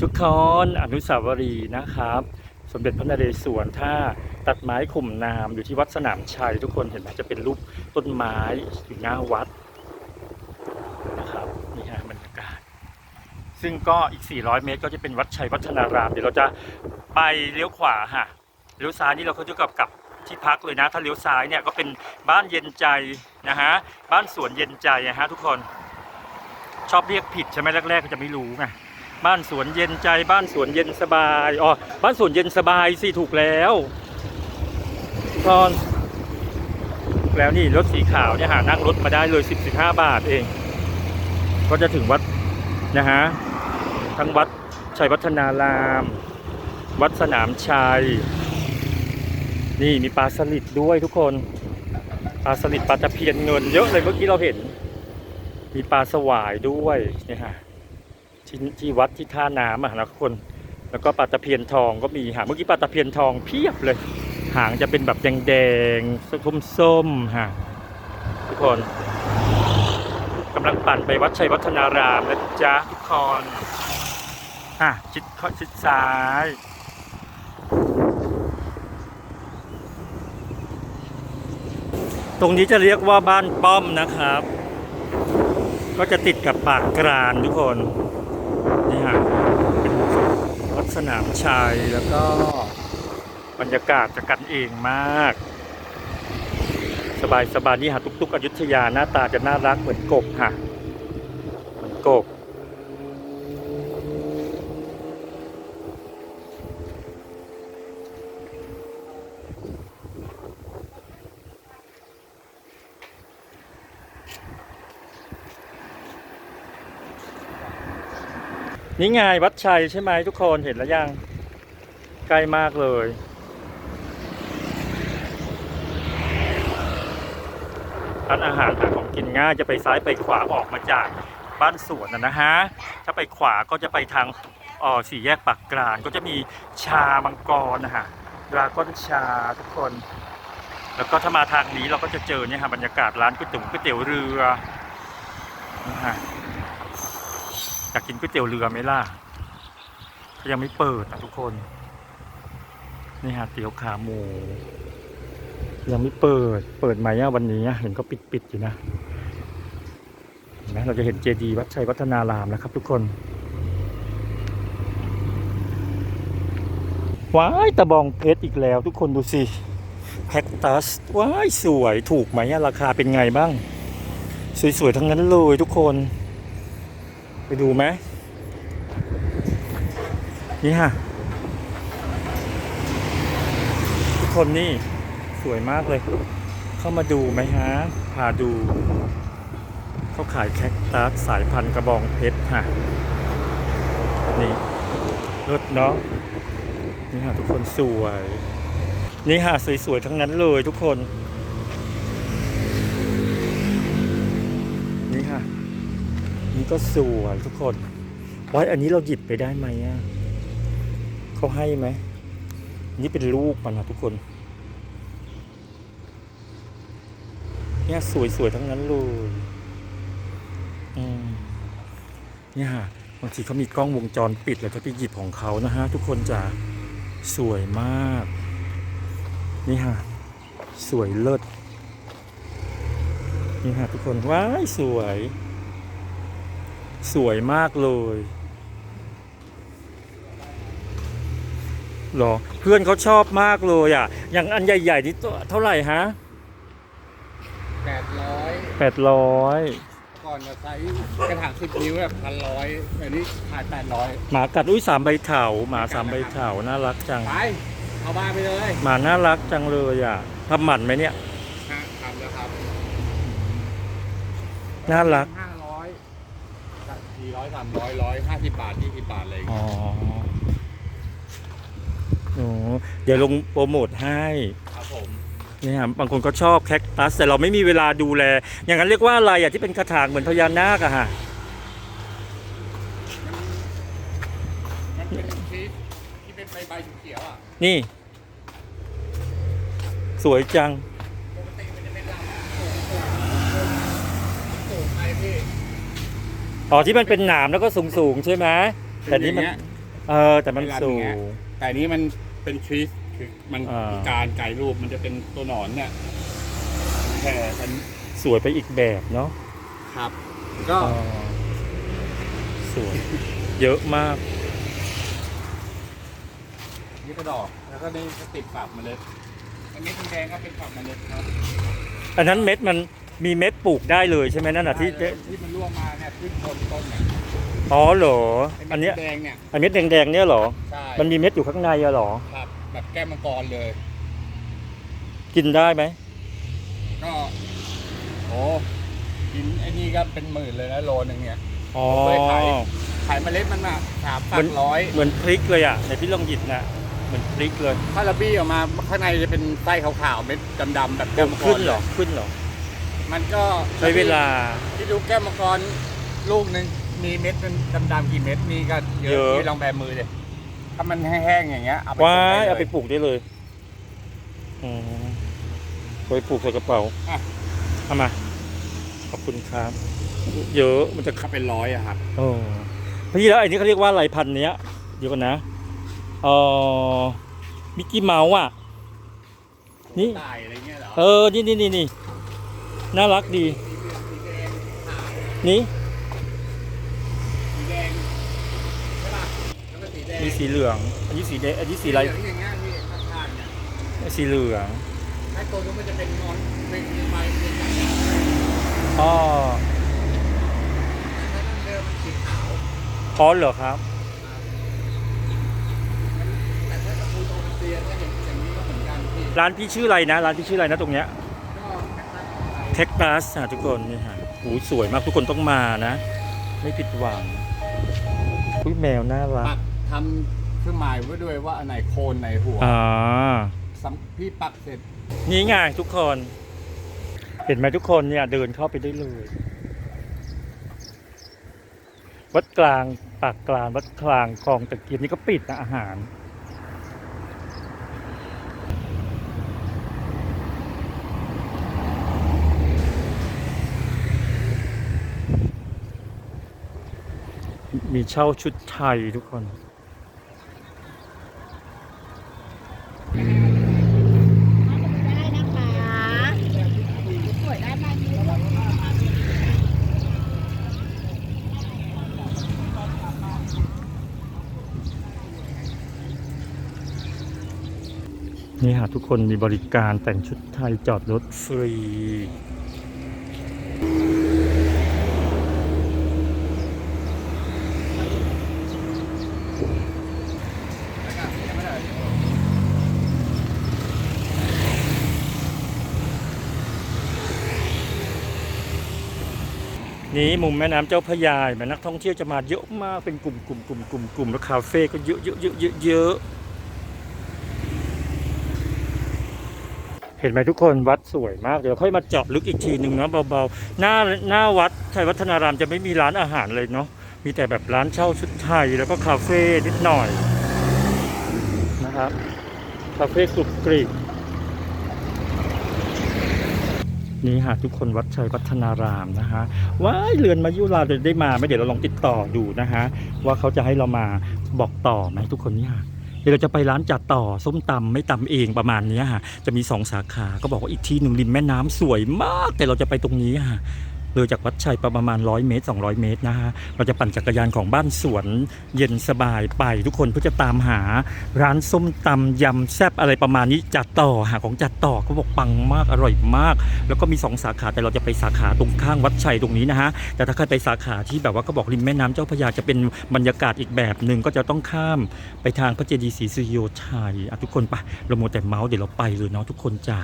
ทุกคนอนุสาวรีย์นะครับ สมเด็จพระนเรศวรท่าตัดไม้ข่มนามอยู่ที่วัดสนามชัย ทุกคนเห็นไหมจะเป็นรูปต้นไม้อยู่หน้าวัดนะครับนี่ฮะบรรยากาศ ซึ่งก็อีก 400 เมตร ก็จะเป็นวัดชัยวัฒนาราม เดี๋ยวเราจะไปเลี้ยวขวาฮะเลี้ยวซ้ายนี่เราก็จะกลับกับที่พักเลยนะ ถ้าเลี้ยวซ้ายเนี่ยก็เป็นบ้านเย็นใจนะฮะบ้านสวนเย็นใจนะฮะทุกคนชอบเรียกผิดใช่ไหมแรกๆก็จะไม่รู้ไง บ้านสวนเย็นใจบ้านสวนเย็นสบายอ๋อบ้านสวนเย็นสบายสิถูกแล้วตอนแล้วนี่รถสีขาวเนี่ยหานั่งรถมาได้เลย10 15บาทเอง ก็จะถึงวัดนะฮะทั้งวัดชัยวัฒนาราม วัดสนามชัย นี่มีปลาสลิดด้วยทุกคนปลาสลิดปลาตะเพียนเงินเยอะเลยเมื่อกี้เราเห็น มีปลาสวายด้วยเนี่ยฮะ ที่ที่วัดที่ท่าน้ำอะนะทุกคน แล้วก็ปลาตะเพียนทองก็มีหาเมื่อกี้ปลาตะเพียนทองเพียบเลย หางจะเป็นแบบแดงๆส้มส้มๆฮะทุกคนกำลังปั่นไปวัดชัยวัฒนารามนะจ๊ะทุกคนอะชิดข้อชิดซ้ายตรงนี้จะเรียกว่าบ้านป้อมนะครับ ก็จะติดกับปากกรานทุกคน นี่ฮะเป็นลักษณะชายแล้วก็บรรยากาศจะกันเองมาก สบายสบายนี่ฮะตุกตุกอยุธยาหน้าตาจะน่ารักเหมือนกบฮะเหมือนกบ นี่ไงวัดชัยใช่ไหมทุกคนเห็นแล้วยังใกล้มากเลย ร้านอาหารหาของกินง่ายจะไปซ้ายไปขวาออกมาจากบ้านสวนนะนะฮะ ถ้าไปขวาก็จะไปทางอ่อสี่แยกปากกลางก็จะมีชามังกรนะฮะดราก้อนชาทุกคน แล้วก็ถ้ามาทางนี้เราก็จะเจอเนี่ยฮะบรรยากาศร้านก๋วยเตี๋ยวก๋วยเตี๋ยวเรือนะฮะ อยากกินก๋วยเตี๋ยวเรือไหมล่ะก็ยังไม่เปิดนะทุกคน นี่ฮะเตี๋ยวขาหมู ยังไม่เปิด เปิดไหมอะวันนี้เห็นก็ปิดปิดอยู่นะเห็นไหมเราจะเห็นเจดีย์วัดชัยวัฒนารามแล้วครับ ทุกคนว้ายตะบองเพชรอีกแล้ว ทุกคนดูสิแคคตัสว้ายสวยถูกไหมอะราคาเป็นไงบ้าง สวยๆทั้งนั้นเลยทุกคน ไปดูไหมนี่ฮะทุกคนนี่สวยมากเลย เข้ามาดูไหมฮะ พาดู เขาขายแคคตัสสายพันธุ์กระบองเพชรฮะ นี่รถเนาะนี่ฮะทุกคนสวย นี่ฮะสวยๆทั้งนั้นเลยทุกคนค่ะ นี่ ก็สวยทุกคนไว้อันนี้เราหยิบไปได้ไหมอะเขาให้ไหมนนี่เป็นลูกมันนะทุกคนเนี่ยสวยๆทั้งนั้นเลยอืมเนี่ยฮะบางทีเขามีกล้องวงจรปิดแล้วก็ไปหยิบของเขานะฮะ ทุกคนจะสวยมาก นี่ฮะสวยเลิศนี่ฮะทุกคนว้ายสวย สวยมากเลยเหรอ เพื่อนเขาชอบมากเลยอะ อย่างอันใหญ่ ๆ นี่ตัวเท่าไหร่ฮะแปดร้อยแปดร้อยก่อนจะใช้กระถางสิบนิ้วแบบพันร้อยอันนี้ขายแปดร้อยหมากัดอุ้ยสามใบเถาหมาสามใบเถาน่ารักจัง ไป เอาบ้านไปเลย หมาน่ารักจังเลยอะทำหมันไหมเนี่ยฮะทำแล้วครับ น่ารักห้า ร้อยสี่ร้อยสามร้อยร้อยห้าสิบบาทยี่สิบบาทอะไรอย่างอ๋อเงี้ยโอ้เดี๋ยวลงโปรโมทให้ครับผม เนี่ยบางคนก็ชอบแคคตัสแต่เราไม่มีเวลาดูแล อย่างนั้นเรียกว่าอะไรอะที่เป็นกระถางเหมือนพญานาคอะฮะมันเป็นชีสที่เป็นใบใบเขียวๆอะ นี่ สวยจัง ปกติมันจะเป็นลำสูงๆสูงไปพี่ อ๋อที่มันเป็นหนามแล้วก็สูงๆใช่ไหมแต่นี่มันอย่างเงี้ยเออ แต่มันเวลาสูอย่างเงี้งยแต่อันนี้มันเป็นทริสคือมันอ่ามีการไก่รูปมันจะเป็นตัวหนอนเนี่ยแผ่กันสวยไปอีกแบบเนาะครับ ก็อ๋อสวย เยอะมาก นี่ก็ดอก แล้วก็นี่ก็ติดฝักเมาเลยอันนี้แดงๆก็เป็นฝักเมาเลยครับอันนั้นเม็ดมัน มีเม็ดปลูกได้เลยใช่ไหมนั่นน่ะที่ได้เลยที่มันร่วงมาเนี่ยขึ้นบนต้นเนี่ยอ๋อเหรอไอ้อันเม็เนี้ดยแดงเนี่ยอันเม็ดแดงๆเนี่ยเหรอ ใช่มันมีเม็ดอยู่ข้างในอะเหรอ ครับแบบแก้มมังกรเลย กินได้ไหมก็โอ้กินไอ้นี่ก็เป็นหมื่นเลยนะโลนึงเนี่ย อ๋อเคยขาย ขายเมล็ดมันอะสามฝัมักนร้อย เหมือนพริกเลยอะในพี่ลองหยิบนะเหมือนพริกเลยถ้าเราบี้ออกมาข้างในจะเป็นไส้ขาวๆเม็ดดำๆแบบแก้มมังกรขึ้นเหรอขึ้นเหรอ มันก็ใช้เวลา ที่ดูแก้มมังกรลูกหนึ่งมีเม็ดเป็นดำๆกี่เม็ดนี่ก็เยเยอะ อะที่ลองแบมือเลยถ้ามันแห้งๆอย่างเงี้ยเอาไปว้าปลูกยได้เอาไปเลยปลูกได้เลยอืมเอาไปปลูกใส่กระเป๋าอะเอามา ขอบคุณครับ เยอะมันจะ ถ้าเป็นร้อยอะครับโอ้พี่แล้วไอ้นี่เขาเรียกว่าอะไรพันธุ์เนี้ยเดี๋ยวกันนะเออมิกกี้เมาส์อะ นี่ ตายอะไรเงี้ยเหรอเออ นี่นี่นี่นี่ น่ารักดี นี่สีแดงมีสีเหลือง อันนี้สีแดง อันนี้สีอะไรอย่างเงี้ยที่ข้างๆเนี่ยสีเหลืองไอ้ตัวนู้นมันจะเป็นงอนเป็นใบเป็นอย่างเงี้ยอ๋อเดิมมันสีขาวอ๋อเหรอครับแต่ถ้าตะปูตมันเตียนก็อย่างอย่างนี้ก็เหมือนกันพี่ร้านพี่ชื่ออะไรนะ ร้านพี่ชื่ออะไรนะตรงเนี้ย แค่ตั้งของไทยเท็กซัสอะทุกคนนี่ฮะหูสวยมากทุกคนต้องมานะ ไม่ผิดหวังอุ้ยแมวน่ารัปักกทำเครื่องหมายไว้ด้วยว่าอันไหนโคนไหนหัวอ่าซ้ำพี่ปักเสร็จ นี่ไงทุกคน เห็นไหมทุกคนเนี่ยเดินเข้าไปได้เลย วัดกลางปากกลางวัดกลางคลองตะเกียบนี่ก็ปิดนะอาหาร มีเช่าชุดไทยทุกคนได้นะคะสวยได้ไหมนี่ฮะทุกคนมีบริการแต่งชุดไทยจอดรถฟรี แล้วก็ยังไม่ได้ นี่มุมแม่น้ำเจ้าพระยาเห็นไหมนักท่องเที่ยวจะมาเยอะมากเป็นกลุ่มกลุ่มกลุ่มกลุ่มกลุ่มแล้วคาเฟ่ก็เยอะเยอะเยอะเยอะเยอะเห็นไหมทุกคนวัดสวยมากเดี๋ยวค่อยมาเจาะลึกอีกทีหนึ่งนะเบาๆหน้าหน้าวัดชัยวัฒนารามจะไม่มีร้านอาหารเลยเนาะมีแต่แบบร้านเช่าชุดไทยแล้วก็คาเฟ่นิดหน่อยนะครับคาเฟ่กรุบกริบ นี่ฮะทุกคนวัดชัยวัฒนารามนะฮะว้ายเรือนมายุราจะได้มาไม่เดี๋ยวเราลองติดต่อดูนะฮะว่าเขาจะให้เรามาบอกต่อไหมทุกคนเนี่ยเดี๋ยวเราจะไปร้านจัดต่อส้มตำไม่ตำเองประมาณนี้ยฮะจะมีสองสาขาก็บอกว่าอีกที่หนึ่งริมแม่น้ำสวยมาก แต่เราจะไปตรงนี้ฮะ เลยจากวัดชัยประมาณ 100 เมตร 200 เมตรนะฮะเราจะปั่นจักรยานของบ้านสวนเย็นสบายไปทุกคนเพื่อจะตามหาร้านส้มตำยำแซบอะไรประมาณนี้จัดต่อหาของจัดต่อเขาบอกปังมากอร่อยมาก แล้วก็มี 2 สาขาแต่เราจะไปสาขาตรงข้างวัดชัยตรงนี้นะฮะแต่ถ้าใครไปสาขาที่แบบว่าก็บอกริมแม่น้ำเจ้าพระยาจะเป็นบรรยากาศอีกแบบหนึ่งก็จะต้องข้ามไปทางพระเจดีย์ศรีสุริโยไทยทุกคนไปเราโมแต่เมาส์เดี๋ยวเราไปเลยเนาะทุกคนจ๋า